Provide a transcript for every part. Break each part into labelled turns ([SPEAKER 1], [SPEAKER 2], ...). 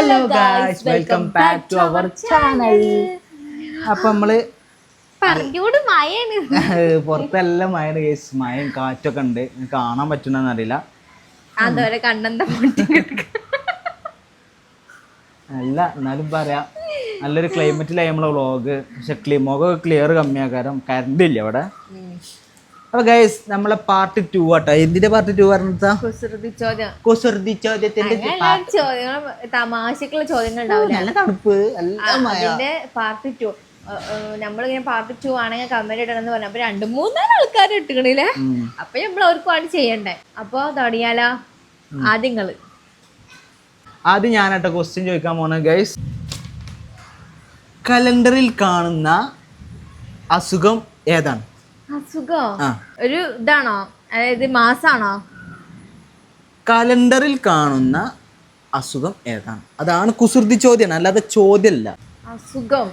[SPEAKER 1] hello guys welcome back to our channel അപ്പൊ നമ്മള് പുറത്തെല്ലാം മഴ കേസ് മഴയും കാറ്റൊക്കെ ഉണ്ട് കാണാൻ പറ്റുന്നറിയില്ല അല്ല എന്നാലും പറയാ നല്ലൊരു ക്ലൈമറ്റിലായി നമ്മളെ വ്ളോഗ് പക്ഷെ മുഖമൊക്കെ ക്ലിയർ കമ്മിയാക്കാരം കറണ്ട് ഇല്ല അവിടെ അപ്പൊ ഗൈസ് നമ്മളെ പാർട്ട് ടു ആട്ടോ എന്തിന്റെ പാർട്ട് ടു പറഞ്ഞാ കുസൃതി ചോദ്യത്തിന്റെ
[SPEAKER 2] തമാശക്കുള്ള ചോദ്യങ്ങൾ
[SPEAKER 1] നല്ല തണുപ്പ് അതിന്റെ
[SPEAKER 2] പാർട്ട് ടു നമ്മളിങ്ങനെ പാർട്ട് ടു ആണെങ്കിൽ കമന്റ് ഇടണം എന്ന് പറഞ്ഞു അപ്പൊ രണ്ട് മൂന്നാല് ആൾക്കാർ ഇട്ടുകണില്ലേ അപ്പൊ നമ്മൾ അവർക്കാണ് ചെയ്യണ്ടേ അപ്പൊ തുടങ്ങിയാലോ ആദ്യങ്ങള്
[SPEAKER 1] ആദ്യം ഞാനാട്ടോ ക്വസ്റ്റ്യൻ ചോദിക്കാൻ പോണ ഗൈസ് കലണ്ടറിൽ കാണുന്ന അസുഖം ഏതാണ്
[SPEAKER 2] അസുഖോ ഒരു ഇതാണോ അതായത് മാസാണോ
[SPEAKER 1] കലണ്ടറിൽ കാണുന്ന അസുഖം ഏതാണ് അതാണ് കുസൃതി ചോദ്യമാണ് അല്ലാതെ ചോദ്യമല്ല
[SPEAKER 2] അസുഖം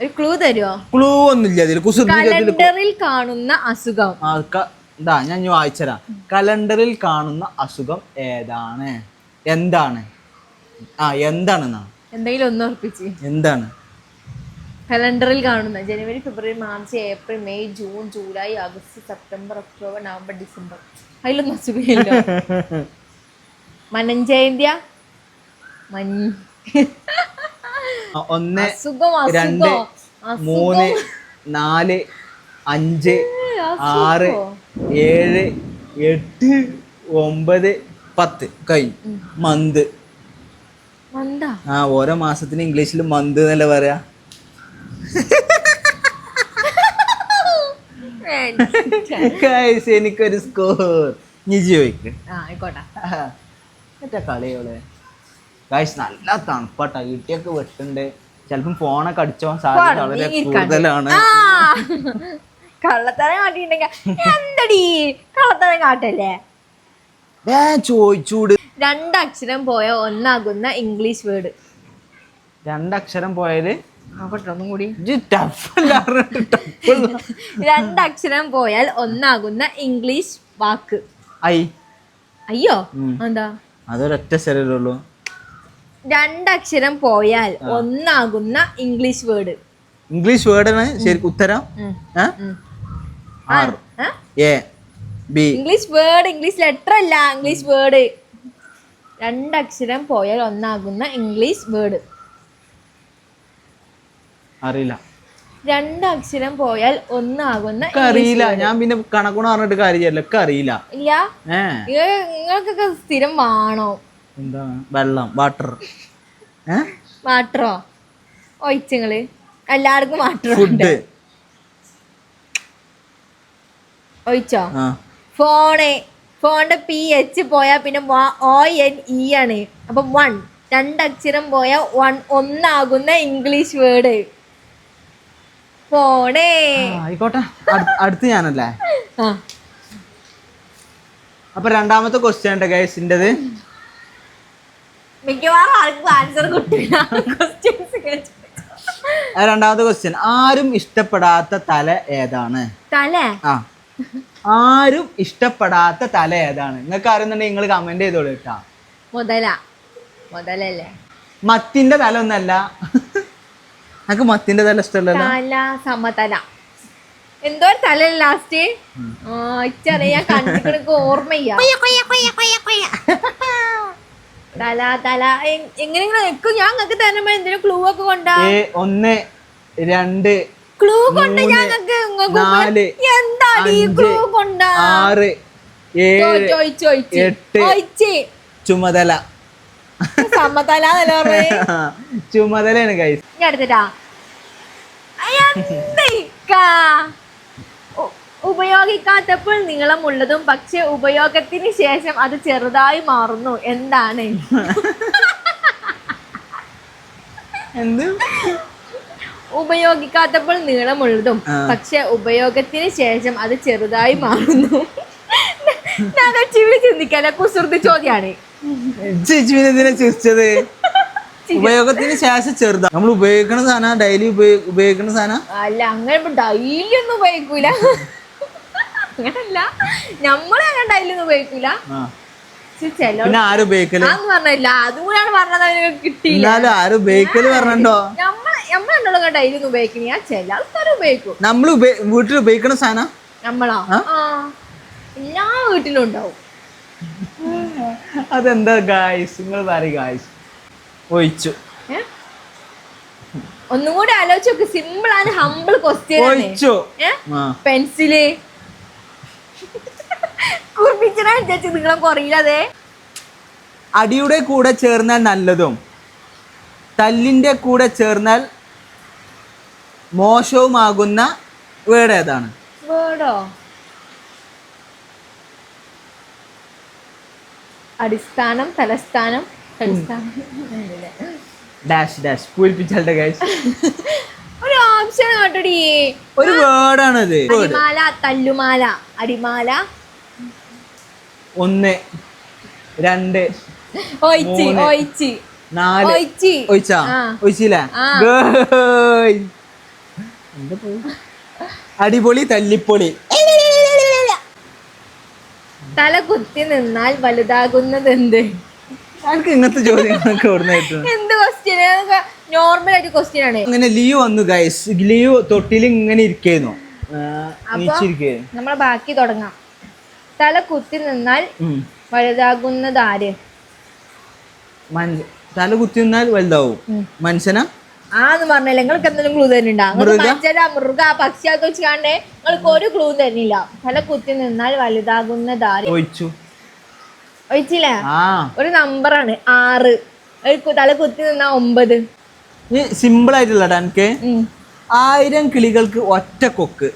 [SPEAKER 2] ഒരു ക്ലൂ തരുമോ
[SPEAKER 1] ക്ലൂ ഒന്നുമില്ല അതിൽ കുസൃതി
[SPEAKER 2] കലണ്ടറിൽ കാണുന്ന അസുഖം
[SPEAKER 1] ആ, ക- ഇതാ ഞാൻ ഇനി വായിച്ചരാം കലണ്ടറിൽ കാണുന്ന അസുഖം ഏതാണ് എന്താണ് ആ എന്താണെന്നാണ്
[SPEAKER 2] എന്തെങ്കിലും ഒന്ന് ഉറപ്പിച്ച് എന്താണ് കലണ്ടറിൽ കാണുന്ന ജനുവരി ഫെബ്രുവരി March April May June July August September October November December അതിലൊന്നും അസുഖമില്ല മനഞ്ചയന്ത്യ മഞ്ഞ് ഒന്ന് രണ്ട്
[SPEAKER 1] മൂന്ന് നാല് അഞ്ച് ആറ് ഏഴ് എട്ട് ഒമ്പത് പത്ത് കഴിഞ്ഞു മന്ത് ആ ഓരോ മാസത്തിന് ഇംഗ്ലീഷിൽ മന്ത് എന്നല്ലേ പറയാ എനിക്കൊരു സ്കോർ നിജി ചോദിക്ക് മറ്റേ കളിയോളെ ഗൈസ് നല്ല തണുപ്പാട്ട ഇടിയൊക്കെ വെട്ടുണ്ട് ചിലപ്പം ഫോണൊക്കെ അടിച്ചോ
[SPEAKER 2] സാധ്യത വളരെ കൂടുതലാണ് കള്ളത്തരം എന്തടി കള്ളത്തരം രണ്ടക്ഷരം പോയ ഒന്നാകുന്ന ഇംഗ്ലീഷ് വേർഡ്
[SPEAKER 1] രണ്ടക്ഷരം പോയത് ആവട്ടെ ഒന്നും
[SPEAKER 2] രണ്ടക്ഷരം പോയാൽ ഒന്നാകുന്ന ഇംഗ്ലീഷ് വാക്ക് ഐ അയ്യോ എന്താ
[SPEAKER 1] അതൊരൊറ്റ രണ്ട്
[SPEAKER 2] രണ്ടക്ഷരം പോയാൽ ഒന്നാകുന്ന ഇംഗ്ലീഷ് വേർഡ്
[SPEAKER 1] ഇംഗ്ലീഷ് വേർഡാണ് ശരിക്കും ഉത്തരം B
[SPEAKER 2] English word English letter അല്ല ഇംഗ്ലീഷ് വേർഡ് രണ്ടക്ഷരം പോയാൽ ഒന്നാകുന്ന ഇംഗ്ലീഷ് വേർഡ് അറിയില്ല രണ്ടക്ഷരം പോയാൽ ഒന്നാകുന്ന
[SPEAKER 1] അറിയില്ല ഞാൻ പിന്നെ കണക്കുണ പറഞ്ഞിട്ട് കാര്യമില്ല അറിയില്ല
[SPEAKER 2] ഇല്ല നിങ്ങൾക്കൊക്കെ സ്ഥിരം വേണോ
[SPEAKER 1] എന്താ വെള്ളം വാട്ടർ
[SPEAKER 2] വാട്ടറോ ഒഴിച്ചങ്ങള് എല്ലാവർക്കും വാട്ടർ ഫുഡ് ഒഴിച്ചോ ഫോണ് ഫോണിന്റെ പി എച്ച് പോയാൽ പിന്നെ ഓ എൻ ഇ ആണ് അപ്പൊ വൺ രണ്ടക്ഷരം പോയാൽ വൺ ഒന്നാകുന്ന ഇംഗ്ലീഷ് വേർഡ് പോടേ
[SPEAKER 1] ആയിക്കോട്ടെ അടുത്ത് ഞാനല്ലേ അപ്പൊ രണ്ടാമത്തെ ക്വസ്റ്റ്യൻ ഉണ്ട് ഗൈസിൻ്റെത് രണ്ടാമത്തെ ക്വസ്റ്റ്യൻ ആരും ഇഷ്ടപ്പെടാത്ത തല ഏതാണ് തല ആ ആരും ഇഷ്ടപ്പെടാത്ത തല ഏതാണ് നിങ്ങൾക്ക് അറിയുന്നുണ്ടെങ്കിൽ നിങ്ങൾ കമന്റ് ചെയ്തോളൂ കേട്ടാ
[SPEAKER 2] മുതല മുതലല്ലേ
[SPEAKER 1] മത്തിന്റെ തല ഒന്നല്ല അനക്ക് മത്തിന്റെ തല
[SPEAKER 2] ഇഷ്ടമല്ലല്ലോ എന്തോ ഒരു തല ലാസ്റ്റ് ആ ഇച്ചറിയാ കണ്ടിക്കണക്ക് തല തല നിൽക്കും ഞാൻ നിങ്ങൾക്ക് തന്നെ എന്തെങ്കിലും ക്ലൂ ഒക്കെ കൊണ്ടാ
[SPEAKER 1] ഒന്ന് രണ്ട്
[SPEAKER 2] ക്ലൂ കൊണ്ട് ഞാൻ നിങ്ങൾക്ക് നാല്, എന്താ ഈ ക്ലൂ കൊണ്ടാ
[SPEAKER 1] ആറ് ഏഴ് ചുമതല ചുമതലയാണ് ഗൈസ്
[SPEAKER 2] ഞാൻ ഉപയോഗിക്കാത്തപ്പോൾ നീളമുള്ളതും പക്ഷെ ഉപയോഗത്തിന് ശേഷം അത് ചെറുതായി മാറുന്നു എന്താണ് എന്ത് ഉപയോഗിക്കാത്തപ്പോൾ നീളമുള്ളതും പക്ഷെ ഉപയോഗത്തിന് ശേഷം അത് ചെറുതായി മാറുന്നു ചിന്തിക്കാൻ കുസൃതി ചോദ്യമാണ്
[SPEAKER 1] ചേച്ചിനെ ചിരിച്ചത് ഉപയോഗത്തിന് ശേഷം ചെറുതാ നമ്മൾ ഉപയോഗിക്കണ സാധനം ഡെയിലി ഉപയോഗിക്കണ സാധനം
[SPEAKER 2] അല്ല അങ്ങനെ ഡെയിലി ഒന്നും ഉപയോഗിക്കൂല അങ്ങനല്ല നമ്മൾ അങ്ങനെ ഡെയിലി ഒന്നും ഉപയോഗിക്കൂല
[SPEAKER 1] പിന്നെ നമ്മൾ വീട്ടിൽ ഉപയോഗിക്കണ സാധനം
[SPEAKER 2] എല്ലാ വീട്ടിലും ഉണ്ടാവും
[SPEAKER 1] അതെന്താ ഗായ്സ് നിങ്ങൾ പറയും ഗായ്സ് ഒഴിച്ചു
[SPEAKER 2] ഒന്നും കൂടി ആലോചിച്ച് നോക്ക് സിമ്പിൾ ആണ് ഹമ്പിൾ ക്വസ്റ്റ്യൻ ഒഴിച്ചു പെൻസില് കുറിപ്പിച്ചാണ് ചേച്ചി നിങ്ങളും കുറയില്ലാതെ
[SPEAKER 1] അടിയുടെ കൂടെ ചേർന്നാൽ നല്ലതും തല്ലിന്റെ കൂടെ ചേർന്നാൽ മോശവുമാകുന്ന വേർഡ് ഏതാണ്
[SPEAKER 2] വേർഡോ അടിസ്ഥാനം തലസ്ഥാനം ഡാഷ് ഡാഷ് ഒരു ഓപ്ഷൻ
[SPEAKER 1] ഒരു വേർഡാണ് അത്
[SPEAKER 2] അടിമാല തല്ലുമാല അടിമാല
[SPEAKER 1] ഒന്ന് രണ്ട് നാല്
[SPEAKER 2] ഒയിച്ച്
[SPEAKER 1] അടിപൊളി തല്ലിപ്പൊളി
[SPEAKER 2] തല കുത്തി നിന്നാൽ വലുതാകുന്നത് എന്ത്
[SPEAKER 1] ഇങ്ങനത്തെ ചോദ്യങ്ങളൊക്കെ
[SPEAKER 2] എന്ത് ക്വസ്റ്റ്യൻ നോർമൽ ആയിട്ട് ക്വസ്റ്റ്യൻ ആണ്
[SPEAKER 1] അങ്ങനെ ലീവ് വന്നു ഗൈസ് ലീവ് തൊട്ടിൽ ഇങ്ങനെ ഇരിക്കുന്നു
[SPEAKER 2] നമ്മൾ ബാക്കി തുടങ്ങാം തല കുത്തി നിന്നാൽ വലുതാകുന്നത് ആര്
[SPEAKER 1] തല കുത്തി നിന്നാൽ വലുതാവും മനുഷ്യനാ
[SPEAKER 2] ആന്ന് പറഞ്ഞല്ലേ നിങ്ങൾക്ക് എന്തെങ്കിലും ക്ലൂ തരുന്നുണ്ടോ മൃഗ പക്ഷി ഒക്കെ വെച്ച് കാണേ നിങ്ങൾക്ക് ഒരു ക്ലൂ തരുന്നില്ല തല കുത്തി നിന്നാൽ വലുതാകുന്ന ദാരി ഒഴിച്ചില്ലേ ഒരു നമ്പറാണ് ആറ് തല കുത്തി നിന്നാ ഒമ്പത്
[SPEAKER 1] സിമ്പിൾ ആയിട്ടുള്ള എനിക്ക് ആയിരം കിളികൾക്ക് ഒറ്റ കൊക്ക്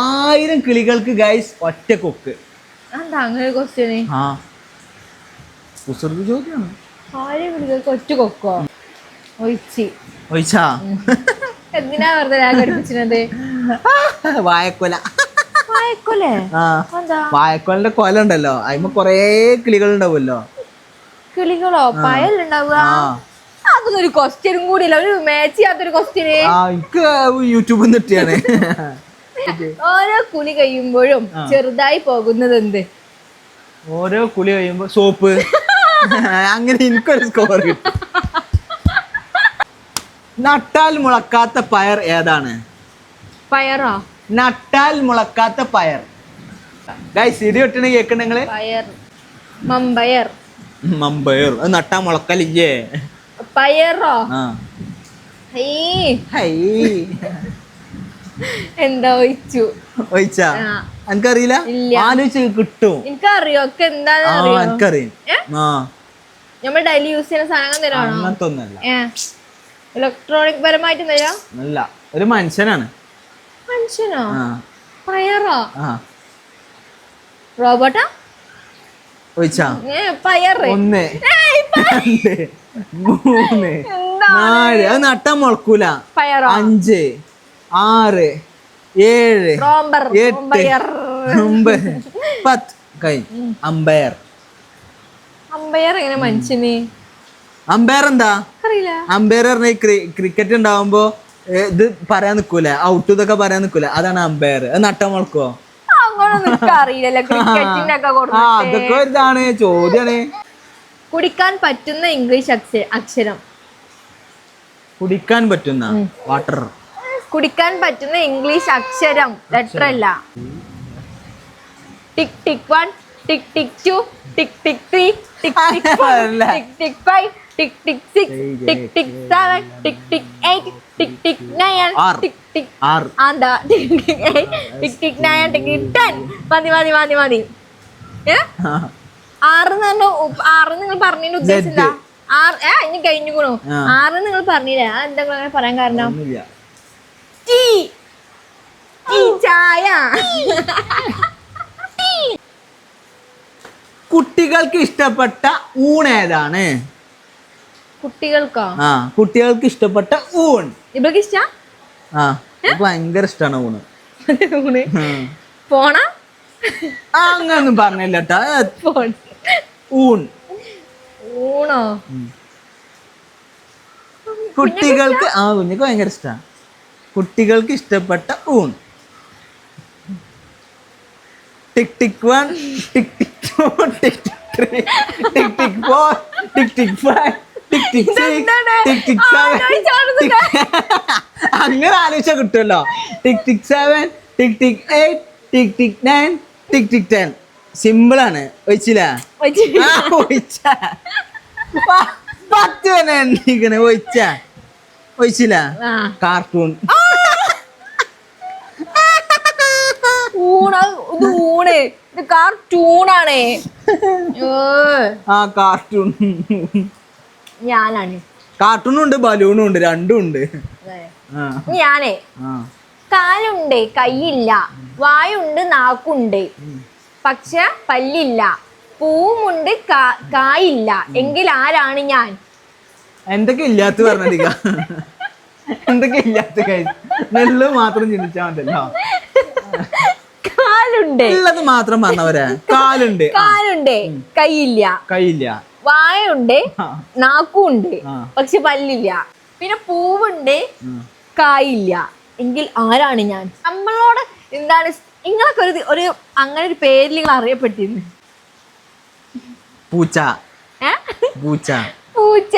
[SPEAKER 1] ആയിരം കിളികൾക്ക് ഗൈസ് ഒറ്റ കൊക്ക് ചോദ്യമാണ്
[SPEAKER 2] ആയിരം കിളികൾക്ക് ഒറ്റ കൊക്കോ ഒഴിച്ചാ എന്തിനാ വെറുതെ രാഗടിപ്പിച്ചത്
[SPEAKER 1] വായക്കൊല വായക്കൊലന്റെ കൊല ഉണ്ടല്ലോ അതിമ കൊറേ കിളികൾ ഉണ്ടാവുമല്ലോ
[SPEAKER 2] കിളികളോ പയൽ ഉണ്ടാവുക അതൊന്നൊരു ക്വസ്റ്റ്യനും കൂടി ഇല്ല ഒരു മാച്ച് ചെയ്യാത്തൊരു ക്വസ്റ്റ്യന്
[SPEAKER 1] യൂട്യൂബിൽ നിട്ടിയാണ്
[SPEAKER 2] ഓരോ കുളി കഴിയുമ്പോഴും ചെറുതായി പോകുന്നത് എന്ത്
[SPEAKER 1] ഓരോ കുളി കഴിയുമ്പോ സോപ്പ് അങ്ങനെ എനിക്കൊരു സ്കോർ കിട്ടും നട്ടാൽ മുളക്കാത്ത പയർ ഏതാണ് പയറോ നട്ടാൽ മുളക്കാത്ത പയർ ഗൈസ് ഇത് ഒട്ടണ കേക്കണ നിങ്ങള്
[SPEAKER 2] പയർ മമ്പയർ
[SPEAKER 1] മമ്പയർ അത് നട്ടാ മുളക്കലില്ലേ
[SPEAKER 2] പയറോ എന്താ ഒഴിച്ചു
[SPEAKER 1] ഒഴിച്ചാ എനിക്കറിയില്ല ആലോചിച്ച് കിട്ടും
[SPEAKER 2] എനിക്കറിയോ ഒക്കെ എന്താണെന്ന് അറിയാം എനിക്കറിയാം നമ്മൾ ഡെയിലി യൂസ് ചെയ്യുന്ന സാധനം സാധനങ്ങൾ
[SPEAKER 1] അങ്ങനത്തെ ഒന്നല്ല
[SPEAKER 2] ഇലക്ട്രോണിക് പരമായിട്ട്
[SPEAKER 1] അല്ല ഒരു മനുഷ്യനാണ്
[SPEAKER 2] മനുഷ്യനോ പയറോ റോബോട്ടാ
[SPEAKER 1] ഒന്ന് നട്ടാൻ മുളക്കൂല അഞ്ച് ആറ് ഏഴ് എട്ട് പത്ത് കഴിഞ്ഞു അമ്പയർ
[SPEAKER 2] അമ്പയർ എങ്ങനെ മനുഷ്യനെ
[SPEAKER 1] അമ്പയർ എന്താ അമ്പയർ പറഞ്ഞ ക്രിക്കറ്റ് ഉണ്ടാവുമ്പോ ഇത് പറയാൻ നിക്കൂല ഔട്ട് ഇതൊക്കെ പറയാൻ നിക്കൂല അതാണ് അമ്പയർ നട്ടം മുളക്കോ അതൊക്കെ ഇതാണ് ചോദ്യാണ്
[SPEAKER 2] കുടിക്കാൻ പറ്റുന്ന ഇംഗ്ലീഷ് അക്ഷരം
[SPEAKER 1] കുടിക്കാൻ പറ്റുന്ന വാട്ടർ
[SPEAKER 2] കുടിക്കാൻ പറ്റുന്ന ഇംഗ്ലീഷ് അക്ഷരം ലെറ്റർ അല്ല tick tick one tick tick two tick tick three tick tick four tick tick five tick tick six tick tick seven tick tick eight tick tick nine tick tick ആന്താ tick tick eight tick tick nine tick tick ten മതി മതി മതി മതി ആറ് തന്നെ ആറ് നിങ്ങൾ പറഞ്ഞതിന്റെ ഉദ്ദേശം എന്താ ആറ് ഏ ഇനി കഴിഞ്ഞുകൂണു ആറ് നിങ്ങൾ പറഞ്ഞില്ല എന്താ അങ്ങനെ പറയാൻ കാരണം ടീ ടീ ചായ
[SPEAKER 1] കുട്ടികൾക്ക് ഇഷ്ടപ്പെട്ട ഊണ് ഏതാണ്
[SPEAKER 2] കുട്ടികൾക്കോ
[SPEAKER 1] ആ കുട്ടികൾക്ക് ഇഷ്ടപ്പെട്ട ഊൺ ഇവൾക്ക് ഇഷ്ടാ ആ ഭയങ്കര ഇഷ്ടമാണ് ഊണ്
[SPEAKER 2] ഊണ് പോണ
[SPEAKER 1] അങ്ങനൊന്നും പറഞ്ഞില്ലട്ടാ ഊൺ ഊണോ കുട്ടികൾക്ക് ആ കുഞ്ഞിക്ക് ഭയങ്കര ഇഷ്ടമാണ് കുട്ടികൾക്ക് ഇഷ്ടപ്പെട്ട ഊൺ tick tick one tick tick two tick tick three tick tick four tick tick five അങ്ങനെ ആലോചിച്ചാ കിട്ടുമല്ലോ tick tick seven tick tick eight tick tick nine tick tick ten simple ആണ് ഒഴിച്ചില്ല പത്ത് തന്നെ എണ്ണിക്കണേ ഒഴിച്ച ഒഴിച്ചില്ല കാർട്ടൂൺ
[SPEAKER 2] കാർട്ടൂൺ ആണേ
[SPEAKER 1] ആ കാർട്ടൂൺ ഞാനാണ് കാർട്ടൂണും ഉണ്ട് ബലൂണും ഉണ്ട് രണ്ടും ഉണ്ട്
[SPEAKER 2] ഞാനേ കാലുണ്ട് കൈയില്ല വായുണ്ട് നാക്കുണ്ട് പക്ഷെ പല്ലില്ല പൂവുമുണ്ട് കായില്ല എങ്കിൽ ആരാണ് ഞാൻ
[SPEAKER 1] എന്തൊക്കെ ഇല്ലാത്ത പറഞ്ഞിരിക്ക എന്തൊക്കെ ഇല്ലാത്ത നെല്ല് മാത്രം ചിന്തിച്ചാ മതിയല്ലോ
[SPEAKER 2] കാലുണ്ട്
[SPEAKER 1] ഉള്ളത് മാത്രം പറഞ്ഞവരെ കാലുണ്ട്
[SPEAKER 2] കാലുണ്ട് കൈയില്ല കൈയില്ല വായുണ്ട് ഉണ്ട് പക്ഷെ പല്ലില്ല പിന്നെ പൂവുണ്ട് കായില്ല എങ്കിൽ ആരാണ് ഞാൻ നമ്മളോട് എന്താണ് നിങ്ങളൊക്കെ ഒരു ഒരു അങ്ങനെ ഒരു പേരിൽ നിങ്ങൾ അറിയപ്പെട്ടിരുന്നു
[SPEAKER 1] പൂച്ച പൂച്ച
[SPEAKER 2] പൂച്ച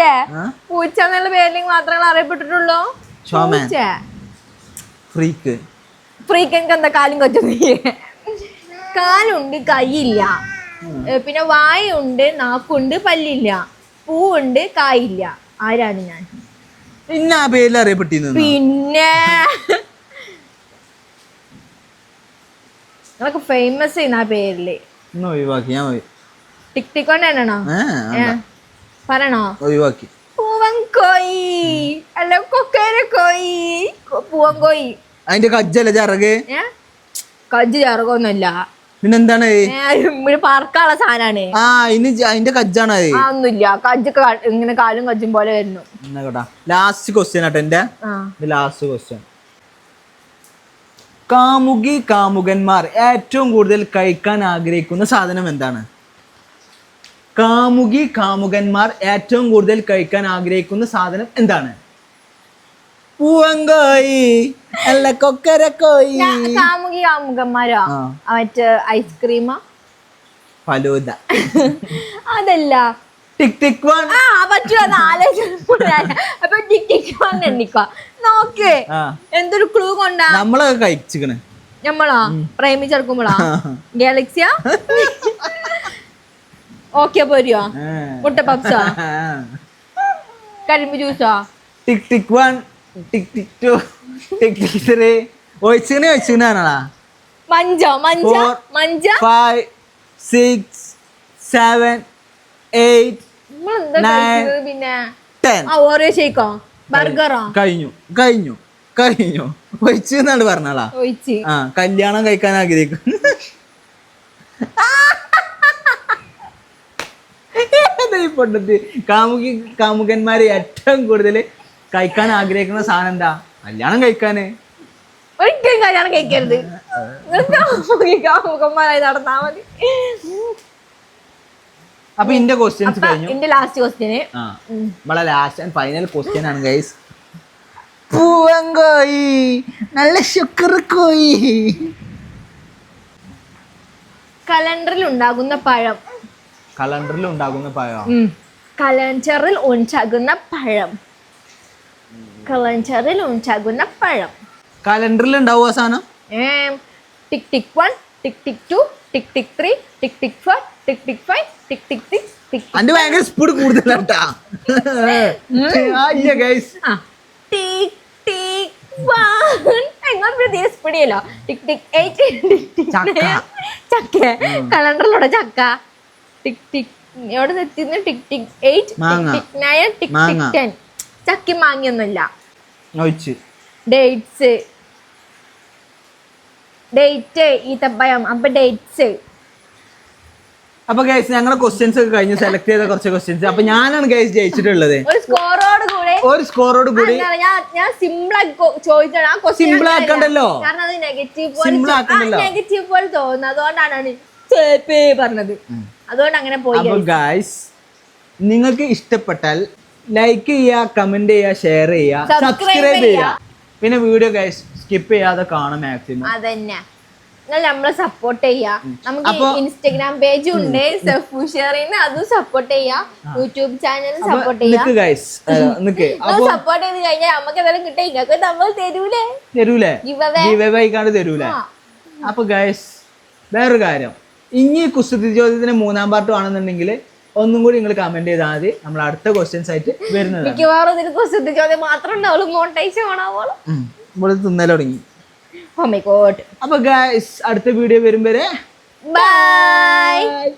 [SPEAKER 2] പൂച്ച എന്നുള്ള പേരിൽ മാത്രമേ അറിയപ്പെട്ടിട്ടുള്ളൂ
[SPEAKER 1] പൂച്ച ഫ്രീക്ക്
[SPEAKER 2] ഫ്രീക്ക് എന്താ കാലും കൊച്ചു കാലുണ്ട് കൈയില്ല പിന്നെ വായുണ്ട് നാക്കുണ്ട് പല്ലില്ല പൂവുണ്ട് കായില്ല ആരാണ് ഞാൻ
[SPEAKER 1] പിന്നെ ആ പേരിൽ അറിയപ്പെട്ടിരുന്നു
[SPEAKER 2] പിന്നെ ഫേമസ് ചെയ്യുന്ന ആ പേരില്
[SPEAKER 1] ഒഴിവാക്കി ഞാൻ
[SPEAKER 2] ടിക് ടിക് കൊണ്ട് എണ്ണണോ പറയണോ ഒഴിവാക്കി പൂവൻ കോയി അല്ല കൊക്കേര കോയി
[SPEAKER 1] അതിന്റെ കജ്ജല്ല ചറക്
[SPEAKER 2] കജ്ജ് ചറകൊന്നുമില്ല പിന്നെന്താണ് പാർക്കാനുള്ള സാധനമാണ്
[SPEAKER 1] ആ ഇനി അതിന്റെ കജ്ജാണ് അത്
[SPEAKER 2] ഒന്നുമില്ല കജ്ജൊക്കെ ഇങ്ങനെ കാലും കജ്ജും പോലെ വരുന്നു
[SPEAKER 1] കേട്ടാ ലാസ്റ്റ് ക്വസ്റ്റ്യൻ ആട്ടോ എന്റെ ലാസ്റ്റ് ക്വസ്റ്റ്യൻ കാമുകി കാമുകന്മാർ ഏറ്റവും കൂടുതൽ കഴിക്കാൻ ആഗ്രഹിക്കുന്ന സാധനം എന്താണ് കാമുകി കാമുകന്മാർ ഏറ്റവും കൂടുതൽ കഴിക്കാൻ ആഗ്രഹിക്കുന്ന സാധനം എന്താണ് പൂവങ്കായി അല്ല കൊക്കരക്കോയി
[SPEAKER 2] കാമുകി കാമുകന്മാരോ മറ്റേ ഐസ്ക്രീമ ഫലൂദ അതല്ല
[SPEAKER 1] ടിക് ടിക് വൺ
[SPEAKER 2] ആ പറ്റൂല അപ്പൊ ടിക് ടിക് വൺ എണ്ണിക്കോ നോക്കേ എന്തൊരു ക്ലൂ കൊണ്ടാ
[SPEAKER 1] നമ്മളൊക്കെ കഴിച്ചിക്കണ്
[SPEAKER 2] നമ്മളാ പ്രേമിച്ചെടുക്കുമ്പോളാ ഗാലക്സിയ ഓക്കെ പോരുവോ മുട്ട പപ്സോ കരിമ്പ് ജ്യൂസോ
[SPEAKER 1] tick tick one tick tick two ടീച്ചറെ ഒഴിച്ചിങ്ങനെ ഒഴിച്ചിങ്ങനെ ആണോടാ
[SPEAKER 2] മഞ്ചോ മഞ്ച Four,
[SPEAKER 1] മഞ്ച ഫൈവ് സിക്സ് സെവൻ എയ്റ്റ്
[SPEAKER 2] ആ ഓരോ ഷേക്കോ ബർഗറോ
[SPEAKER 1] കഴിഞ്ഞു കഴിഞ്ഞു കഴിഞ്ഞു ഒഴിച്ചു എന്നാണ് പറഞ്ഞോളാ ആ കല്യാണം കഴിക്കാൻ ആഗ്രഹിക്കുന്നു ഏതാ ഈ പൊട്ടത്തി കാമുകി ഏറ്റവും കൂടുതൽ കഴിക്കാൻ ആഗ്രഹിക്കുന്ന സാധനം എന്താ കല്യാണം കഴിക്കാന്
[SPEAKER 2] ഒരിക്കലും കല്യാണം കഴിക്കരുത് മുഖന്മാരായി നടന്നാ മതി
[SPEAKER 1] അപ്പൊ ഇന്റെ ക്വസ്റ്റ്യൻസ്
[SPEAKER 2] കഴിഞ്ഞു എന്റെ ലാസ്റ്റ് ക്വസ്റ്റ്യന്
[SPEAKER 1] നമ്മളെ ലാസ്റ്റ് ആൻഡ് ഫൈനൽ ക്വസ്റ്റ്യൻ ആണ് ഗൈസ് പൂവങ്കോയി നല്ല ശുക്രക്കോയി
[SPEAKER 2] കലണ്ടറിൽ ഉണ്ടാകുന്ന പഴം
[SPEAKER 1] കലണ്ടറിൽ ഉണ്ടാകുന്ന പഴം
[SPEAKER 2] കലണ്ടറിൽ ഉണ്ടാകുന്ന പഴം കലഞ്ചറിൽ ഉണ്ടാകുന്ന പഴം
[SPEAKER 1] കലണ്ടറിൽ ഉണ്ടാവുക സാധനം
[SPEAKER 2] tick tick one tick tick two tick tick three tick tick four tick tick five tick tick six tick
[SPEAKER 1] അന്റെ ഭയങ്കര സ്പീഡ് കൂടുതലാട്ടാ
[SPEAKER 2] ടിക് ടിക് വൺ എങ്ങോട്ട് പ്രത്യേക സ്പീഡിയല്ലോ tick tick eight tick tick ചക്ക കലണ്ടറിലൂടെ ചക്ക ടിക് ടിക് എവിടെ നിന്ന് tick tick eight tick tick nine tick tick ten ചക്കി മാങ്ങിയൊന്നുമില്ല ഡേറ്റ്സ് ഡേറ്റ് ഈത്തപ്പഴം അപ്പൊ ഡേറ്റ്സ്
[SPEAKER 1] അപ്പൊ ഗൈസ് ഞങ്ങളുടെ ക്വസ്റ്റ്യൻസ് ഒക്കെ കഴിഞ്ഞ് സെലക്ട് ചെയ്ത കുറച്ച് ക്വസ്റ്റ്യൻസ് അപ്പൊ ഞാനാണ് ഗൈസ് ജയിച്ചിട്ടുള്ളത്
[SPEAKER 2] ഒരു സ്കോറോട്
[SPEAKER 1] ഒരു സ്കോറോട് കൂടി
[SPEAKER 2] ഞാൻ സിമ്പിൾ ചോദിച്ചാണ്
[SPEAKER 1] സിമ്പിൾ ആക്കണ്ടല്ലോ
[SPEAKER 2] കാരണം നെഗറ്റീവ് തോന്നുന്നു അതുകൊണ്ടാണ് അതുകൊണ്ട് അങ്ങനെ
[SPEAKER 1] പോയി ഗൈസ് നിങ്ങൾക്ക് ഇഷ്ടപ്പെട്ടാൽ ലൈക്ക് ചെയ്യുക കമന്റ് ചെയ്യുക ഷെയർ ചെയ്യുക സബ്സ്ക്രൈബ് ചെയ്യുക പിന്നെ വീഡിയോ സ്കിപ്പ് ചെയ്യാതെ കാണാം മാക്സിമം
[SPEAKER 2] അതന്നെ നമ്മളെ സപ്പോർട്ട് ചെയ്യാ നമുക്ക് ഇൻസ്റ്റാഗ്രാം പേജ് ഉണ്ട് സെഫുഷറിന് അതും സപ്പോർട്ട് ചെയ്യാ യൂട്യൂബ് ചാനൽ സപ്പോർട്ട് ചെയ്യാം സപ്പോർട്ട് ചെയ്ത് കഴിഞ്ഞാൽ നമുക്ക് എന്തെങ്കിലും കിട്ടാ ഇങ്ങക്ക് നമ്മൾ തരൂലേ
[SPEAKER 1] തരൂലേ ഗിവൈക്കാണ്ട് തരൂലേ അപ്പൊ ഗൈസ് വേറൊരു കാര്യം ഇനി കുസൃതി ചോദ്യത്തിന് മൂന്നാം പാർട്ട് ആണെന്നുണ്ടെങ്കിൽ ഒന്നും കൂടി നിങ്ങൾ കമന്റ് ചെയ്താൽ മതി നമ്മൾ അടുത്ത ക്വസ്റ്റ്യൻസ് ആയിട്ട്
[SPEAKER 2] വരുന്നത് ഇതിൽ മാത്രം തുടങ്ങി oh
[SPEAKER 1] അപ്പൊ ഗായ്സ് അടുത്ത വീഡിയോ വരും വരെ
[SPEAKER 2] ബൈ